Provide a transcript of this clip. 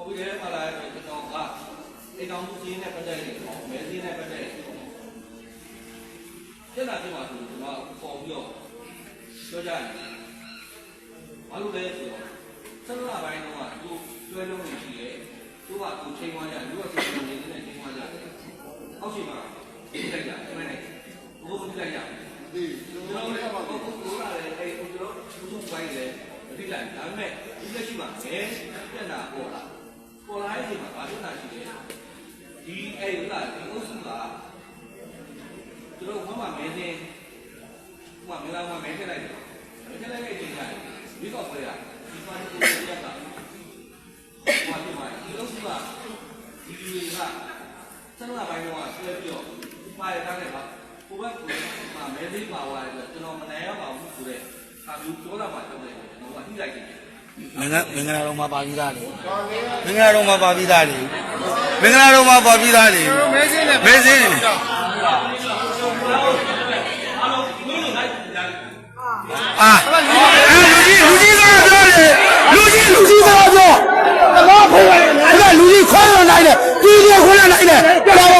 ခေါ်ပြီးတဲ့မှာလာတဲ့ကျွန်တော်ကအိမ်တော်မှုစည်းနဲ့ပတ်သက်တဲ့မဲစည်းနဲ့ပတ်သက်တဲ့ကျန်တာဒီမှာဆိုကျွန်တော်ခေါ်ပြီးတော့ပြောကြတယ်ဘာလို့လဲဆိုတော့ဆက်လာပိုင်းတော့သူကျွဲလုံးနေရှိတယ်သူကသူချိန်သွားကြလူကသူနေနေတဲ့ချိန်သွားကြတယ်အောက်ရှိမှာတိုက်ကြတယ်အဲ့ဘိုးတိုက်ကြတယ်ဒီကျွန်ကျွန်တော်တော်တို့လည်းကဘုရားလည်းအဲ့ကျွန်တော်သူ့ပိုင်းလည်းမသိလိုက်ဒါပေမဲ့ဒီလက်ရှိမှာဘယ်ပြန်လာပေါ်လာ ဒီအဲ့ဥလားဒီဥစုကကျွန်တော်ဘာမှမဲနေဘာမှမလာမှမဲထည့်လိုက်တယ်မဲထည့်လိုက်တဲ့ချိန်ကျရင်ဒီတော့ပေါ်ရဒီပါတီကိုရတာဘာဖြစ်မှာဒီဥစုကဒီလူကစနလာပိုင်းတော့ဆွဲပြီးတော့ပါရတဲ့ကကိုဘက်ကမှမဲသေးပါသွားတယ်ကျွန်တော်မနိုင်ရပါဘူးဆိုတော့အာမျိုးပြောတာမှတော့တယ်ကျွန်တော်ကထိလိုက်တယ်မင်္ဂမင်္ဂလာတော်မှာပါပြီးသားလေမင်္ဂလာတော်မှာပါပြီးသားလေ မင်္ဂလာတော်မှာပါပြီးသားလေမဲစင်းနဲ့မဲစင်းအာလူကြီးလူကြီးသားပြောတယ်လူကြီးလူကြီးသားပြောတော့ဖေးအဲ့ဒါလူကြီးခွဲရနိုင်တယ်ပြည်ကိုခွဲရနိုင်တယ်တော်တော်ပြည်ကိုခွဲရနိုင်တယ်